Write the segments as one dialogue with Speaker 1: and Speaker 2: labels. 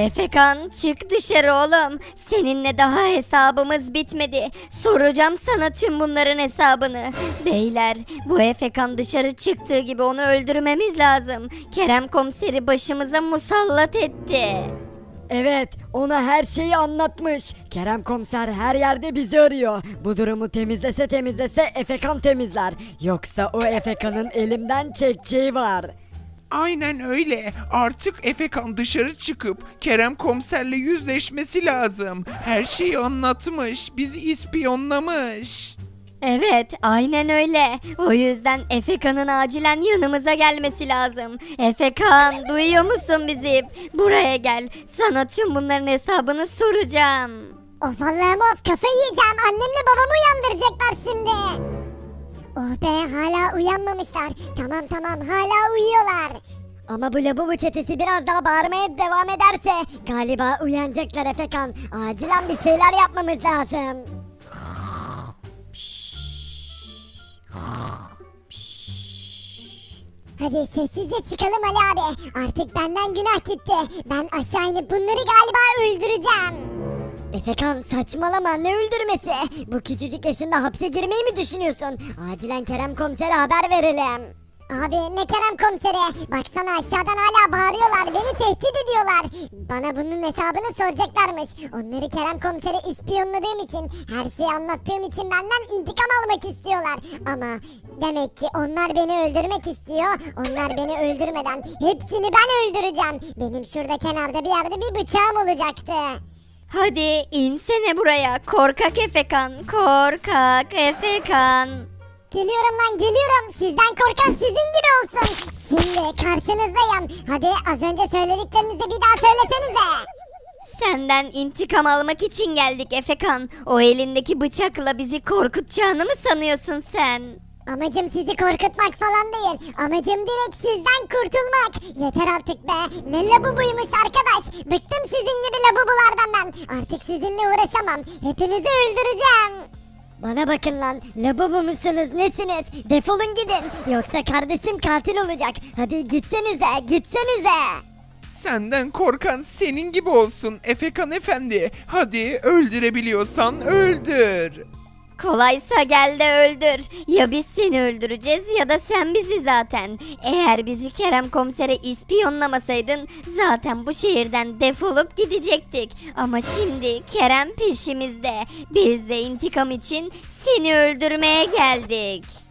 Speaker 1: Efekan çık dışarı oğlum. Seninle daha hesabımız bitmedi. Soracağım sana tüm bunların hesabını. Beyler bu Efekan dışarı çıktığı gibi onu öldürmemiz lazım. Kerem komiseri başımıza musallat etti.
Speaker 2: Evet, ona her şeyi anlatmış. Kerem komiser her yerde bizi arıyor. Bu durumu temizlese temizlese Efekan temizler. Yoksa o Efekan'ın elimden çekeceği var.
Speaker 3: Aynen öyle. Artık Efekan dışarı çıkıp Kerem komiserle yüzleşmesi lazım. Her şeyi anlatmış, bizi ispiyonlamış.
Speaker 1: Evet, aynen öyle. O yüzden Efekan'ın acilen yanımıza gelmesi lazım. Efekan, duyuyor musun bizi? Buraya gel. Sana tüm bunların hesabını soracağım.
Speaker 4: Of Allah'ım of kafayı yiyeceğim. Annemle babamı uyandıracaklar şimdi. Oh be hala uyanmamışlar. Tamam tamam hala uyuyorlar. Ama bu labubu çetesi biraz daha bağırmaya devam ederse galiba uyanacaklar Efekan. Acilen bir şeyler yapmamız lazım. Hadi sessizce çıkalım Ali abi. Artık benden günah gitti. Ben aşağı inip bunları galiba öldüreceğim. Efekan saçmalama ne öldürmesi? Bu küçücük yaşında hapse girmeyi mi düşünüyorsun? Acilen Kerem komisere haber verelim. Abi ne Kerem komiseri? Baksana aşağıdan hala bağırıyorlar. Beni tehdit ediyorlar. Bana bunun hesabını soracaklarmış. Onları Kerem komisere ispiyonladığım için, her şeyi anlattığım için benden intikam almak istiyorlar. Ama demek ki onlar beni öldürmek istiyor. Onlar beni öldürmeden hepsini ben öldüreceğim. Benim şurada kenarda bir yerde bir bıçağım olacaktı.
Speaker 1: Hadi insene buraya. Korkak Efekan, korkak Efekan.
Speaker 4: Geliyorum lan geliyorum. Sizden korkan sizin gibi olsun. Şimdi karşınızdayım. Hadi az önce söylediklerinizi bir daha söylesenize.
Speaker 1: Senden intikam almak için geldik Efekan. O elindeki bıçakla bizi korkutacağını mı sanıyorsun sen?
Speaker 4: Amacım sizi korkutmak falan değil. Amacım direkt sizden kurtulmak. Yeter artık be. Ne labubuymuş arkadaş. Bıktım sizin gibi labubulardan ben. Artık sizinle uğraşamam. Hepinizi öldüreceğim. Bana bakın lan. Labubu musunuz nesiniz? Defolun gidin. Yoksa kardeşim katil olacak. Hadi gitsenize gitsenize.
Speaker 3: Senden korkan senin gibi olsun Efekan efendi. Hadi öldürebiliyorsan öldür.
Speaker 1: Kolaysa gel de öldür. Ya biz seni öldüreceğiz ya da sen bizi zaten. Eğer bizi Kerem komisere ispiyonlamasaydın zaten bu şehirden defolup gidecektik. Ama şimdi Kerem peşimizde. Biz de intikam için seni öldürmeye geldik.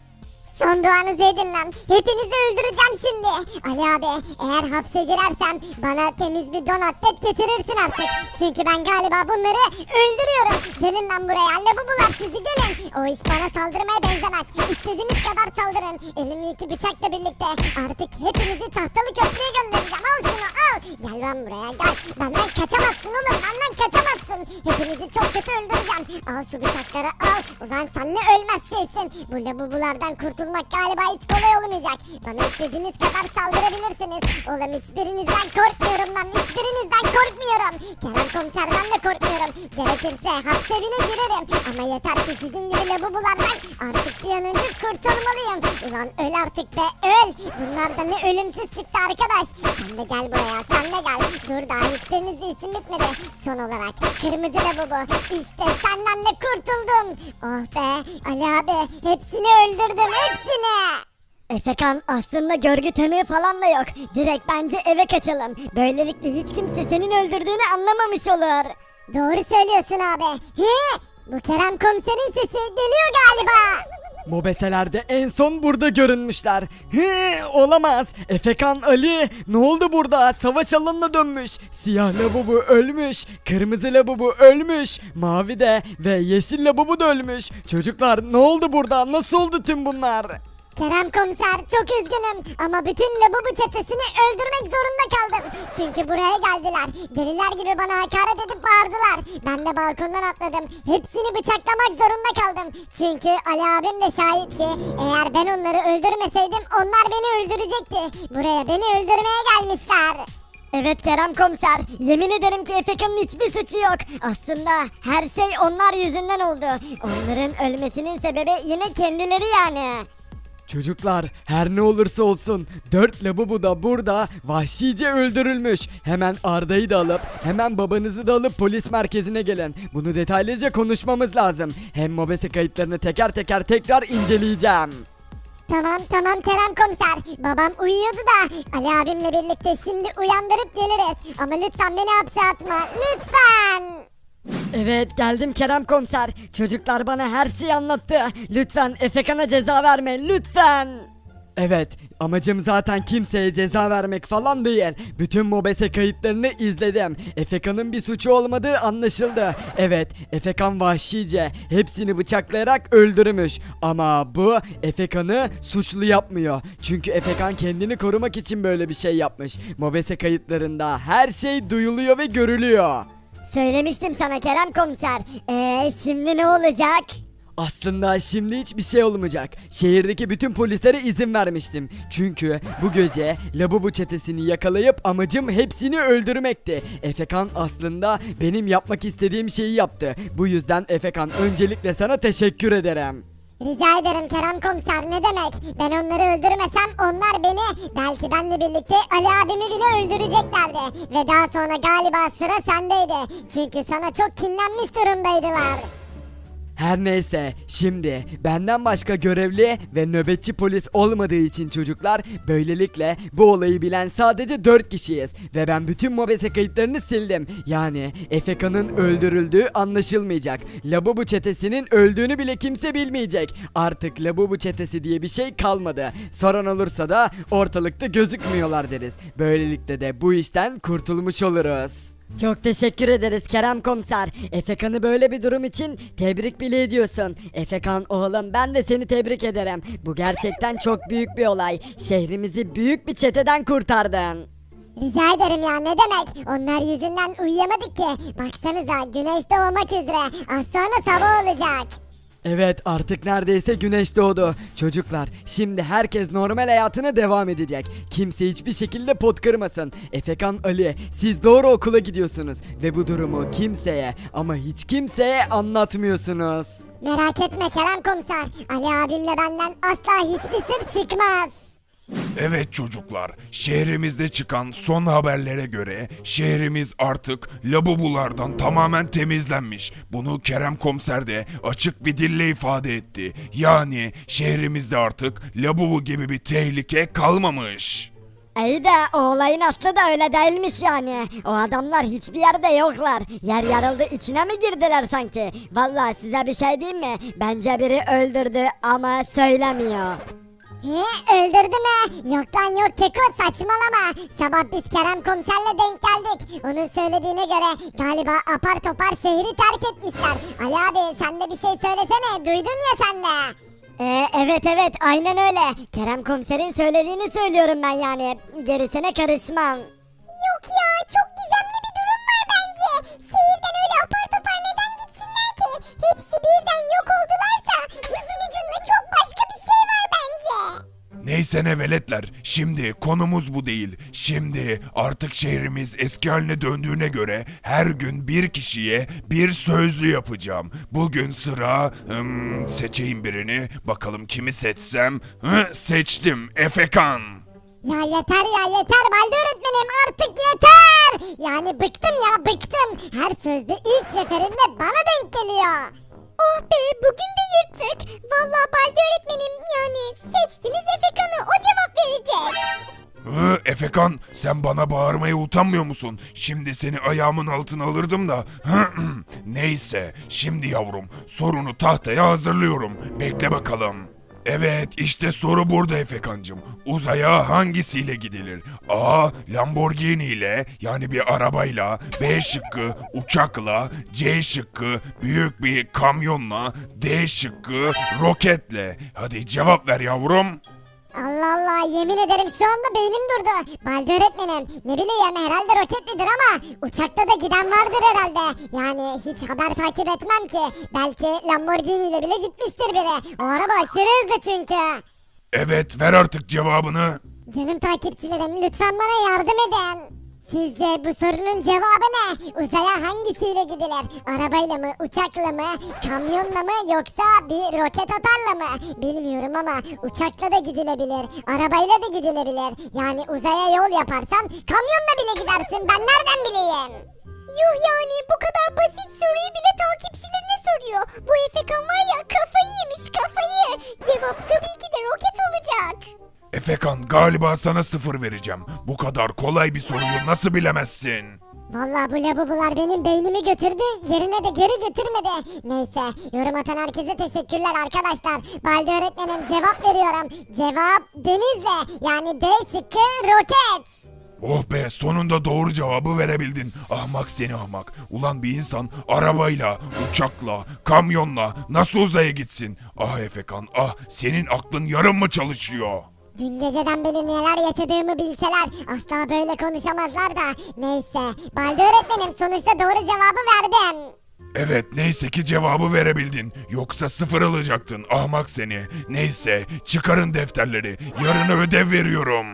Speaker 4: Son duanızı edin lan. Hepinizi öldüreceğim şimdi. Ali abi eğer hapse girersem bana temiz bir don atlet getirirsin artık. Çünkü ben galiba bunları öldürüyorum. Gelin lan buraya. Labubular sizi gelin. O iş bana saldırmaya benzemez. İstediğiniz kadar saldırın. Elimdeki bıçakla birlikte artık hepinizi tahtalı köprüye göndereceğim. Al şunu. Gel lan buraya gel. Benden kaçamazsın oğlum. Benden kaçamazsın. Hepinizi çok kötü öldüreceğim. Al şu bıçakları al. Ulan sen ne ölmez şeysin. Bu labubulardan kurtulmak galiba hiç kolay olmayacak. Bana istediğiniz kadar saldırabilirsiniz. Oğlum hiçbirinizden korkmuyorum lan. Hiçbirinizden korkmuyorum. Kerem komiserden de korkmuyorum. Gerekirse hapse bile girerim. Ama yeter ki sizin gibi labubulardan artık bir an önce kurtulmalıyım. Ulan öl artık be öl. Bunlar da ne ölümsüz çıktı arkadaş. Sen de gel buraya sen de gel. Dur daha hiçbirinizle işim bitmedi. Son olarak kırmızı labubu. İşte senden de kurtuldum. Oh be Ali abi hepsini öldürdüm hepsini. Efekan aslında görgü tanığı falan da yok. Direkt bence eve kaçalım. Böylelikle hiç kimse senin öldürdüğünü anlamamış olur. Doğru söylüyorsun abi. He? Bu Kerem komiserin sesi geliyor galiba.
Speaker 2: Mobeselerde en son burada görünmüşler. Hı, olamaz. Efekan Ali ne oldu burada? Savaş alanına dönmüş. Siyah labubu ölmüş. Kırmızı labubu ölmüş. Mavi de ve yeşil labubu da ölmüş. Çocuklar ne oldu burada? Nasıl oldu tüm bunlar?
Speaker 4: Kerem komiser çok üzgünüm ama bütün labubu çetesini öldürmek zorunda kaldım. Çünkü buraya geldiler. Deliler gibi bana hakaret edip bağırdılar. Ben de balkondan atladım. Hepsini bıçaklamak zorunda kaldım. Çünkü Ali abim de şahit ki eğer ben onları öldürmeseydim onlar beni öldürecekti. Buraya beni öldürmeye gelmişler. Evet Kerem komiser. Yemin ederim ki Efekan'ın hiçbir suçu yok. Aslında her şey onlar yüzünden oldu. Onların ölmesinin sebebi yine kendileri yani.
Speaker 2: Çocuklar her ne olursa olsun 4 labubu da burada vahşice öldürülmüş. Hemen Arda'yı da alıp hemen babanızı da alıp polis merkezine gelin. Bunu detaylıca konuşmamız lazım. Hem mobese kayıtlarını teker teker tekrar inceleyeceğim.
Speaker 4: Tamam tamam Kerem komiser. Babam uyuyordu da Ali abimle birlikte şimdi uyandırıp geliriz. Ama lütfen beni hapse atma. Lütfen.
Speaker 5: Evet geldim Kerem komiser. Çocuklar bana her şeyi anlattı. Lütfen Efekan'a ceza verme lütfen.
Speaker 2: Evet, amacım zaten kimseye ceza vermek falan değil. Bütün mobese kayıtlarını izledim. Efekan'ın bir suçu olmadığı anlaşıldı. Evet, Efekan vahşice hepsini bıçaklayarak öldürmüş. Ama bu Efekan'ı suçlu yapmıyor. Çünkü Efekan kendini korumak için böyle bir şey yapmış. Mobese kayıtlarında her şey duyuluyor ve görülüyor.
Speaker 4: Söylemiştim sana Kerem komiser. Eee şimdi ne olacak?
Speaker 2: Aslında şimdi hiçbir şey olmayacak. Şehirdeki bütün polislere izin vermiştim. Çünkü bu gece Labubu çetesini yakalayıp amacım hepsini öldürmekti. Efekan aslında benim yapmak istediğim şeyi yaptı. Bu yüzden Efekan öncelikle sana teşekkür ederim.
Speaker 4: Rica ederim Kerem komiser ne demek? Ben onları öldürmesem onlar beni belki benle birlikte Ali abimi bile öldüreceklerdi. Ve daha sonra galiba sıra sendeydi. Çünkü sana çok kinlenmiş durumdaydılar.
Speaker 2: Her neyse şimdi benden başka görevli ve nöbetçi polis olmadığı için çocuklar böylelikle bu olayı bilen sadece 4 kişiyiz ve ben bütün mobese kayıtlarını sildim. Yani Efeka'nın öldürüldüğü anlaşılmayacak. Labubu çetesinin öldüğünü bile kimse bilmeyecek. Artık Labubu çetesi diye bir şey kalmadı. Soran olursa da ortalıkta gözükmüyorlar deriz. Böylelikle de bu işten kurtulmuş oluruz.
Speaker 5: Çok teşekkür ederiz Kerem komiser. Efekan'ı böyle bir durum için tebrik bile ediyorsun. Efekan oğlum ben de seni tebrik ederim. Bu gerçekten çok büyük bir olay. Şehrimizi büyük bir çeteden kurtardın.
Speaker 4: Rica ederim ya ne demek? Onlar yüzünden uyuyamadık ki. Baksanıza güneş doğmak üzere. Az sonra sabah olacak.
Speaker 2: Evet artık neredeyse güneş doğdu. Çocuklar şimdi herkes normal hayatına devam edecek. Kimse hiçbir şekilde pot kırmasın. Efekan Ali siz doğru okula gidiyorsunuz. Ve bu durumu kimseye ama hiç kimseye anlatmıyorsunuz.
Speaker 4: Merak etme Kerem komiser. Ali abimle benden asla hiçbir sır çıkmaz.
Speaker 6: Evet çocuklar, şehrimizde çıkan son haberlere göre şehrimiz artık labubulardan tamamen temizlenmiş. Bunu Kerem Komiser de açık bir dille ifade etti. Yani şehrimizde artık labubu gibi bir tehlike kalmamış.
Speaker 5: İyi de o olayın aslı da öyle değilmiş yani. O adamlar hiçbir yerde yoklar. Yer yarıldı içine mi girdiler sanki? Vallahi size bir şey diyeyim mi? Bence biri öldürdü ama söylemiyor.
Speaker 4: He öldürdü mü? Yok lan yok Keko saçmalama. Sabah biz Kerem komiserle denk geldik. Onun söylediğine göre galiba apar topar şehri terk etmişler. Ali abi sen de bir şey söylesene duydun ya sen de.
Speaker 5: Ee, evet evet aynen öyle. Kerem komiserin söylediğini söylüyorum ben yani. Gerisine karışmam.
Speaker 4: Yok ya çok gizemli
Speaker 6: Neyse ne veletler, şimdi konumuz bu değil. Şimdi artık şehrimiz eski haline döndüğüne göre her gün bir kişiye bir sözlü yapacağım. Bugün sıra... hmm, seçeyim birini. Bakalım kimi seçsem. Hı, seçtim. Efekan.
Speaker 4: Ya yeter ya yeter Balde öğretmenim artık yeter. Yani bıktım ya bıktım. Her sözde ilk seferinde bana denk geliyor. Oh be bugün de yırttık. Vallahi Balde öğretmenim yani seçtiniz Efekan'ı o cevap verecek.
Speaker 6: Hı, Efekan sen bana bağırmaya utanmıyor musun? Şimdi seni ayağımın altına alırdım da. Neyse şimdi yavrum sorunu tahtaya hazırlıyorum. Bekle bakalım. Evet işte soru burada Efekancım. Uzaya hangisiyle gidilir? A. Lamborghini ile yani bir arabayla. B şıkkı uçakla. C şıkkı büyük bir kamyonla. D şıkkı roketle. Hadi cevap ver yavrum.
Speaker 4: Allah Allah yemin ederim şu anda beynim durdu. Balde öğretmenim ne bileyim herhalde roketlidir ama uçakta da giden vardır herhalde. Yani hiç haber takip etmem ki. Belki Lamborghini ile bile gitmiştir biri. O araba aşırı hızlı çünkü.
Speaker 6: Evet ver artık cevabını.
Speaker 4: Canım takipçilerim lütfen bana yardım edin. Sizce bu sorunun cevabı ne? Uzaya hangisiyle gidilir? Arabayla mı, uçakla mı, kamyonla mı yoksa bir roket atarla mı? Bilmiyorum ama uçakla da gidilebilir, arabayla da gidilebilir. Yani uzaya yol yaparsan kamyonla bile gidersin ben nereden bileyim? Yuh yani bu kadar basit soruyu bile takipçilerine soruyor. Bu Efekan var ya kafayı yemiş kafayı. Cevap tabii ki de roket olacak.
Speaker 6: Efekan galiba sana sıfır vereceğim. Bu kadar kolay bir soruyu nasıl bilemezsin?
Speaker 4: Vallahi bu labubular benim beynimi götürdü, yerine de geri getirmedi. Neyse, yorum atan herkese teşekkürler arkadaşlar. Balde öğretmenim cevap veriyorum. Cevap Denizle, yani D şıkkı roket.
Speaker 6: Oh be sonunda doğru cevabı verebildin. Ahmak seni ahmak. Ulan bir insan arabayla, uçakla, kamyonla nasıl uzaya gitsin? Ah Efekan ah senin aklın yarım mı çalışıyor?
Speaker 4: Dün geceden beri neler yaşadığımı bilseler asla böyle konuşamazlar da. Neyse, Balde öğretmenim sonuçta doğru cevabı verdim.
Speaker 6: Evet neyse ki cevabı verebildin. Yoksa sıfır alacaktın ahmak seni. Neyse çıkarın defterleri. Yarına ödev veriyorum.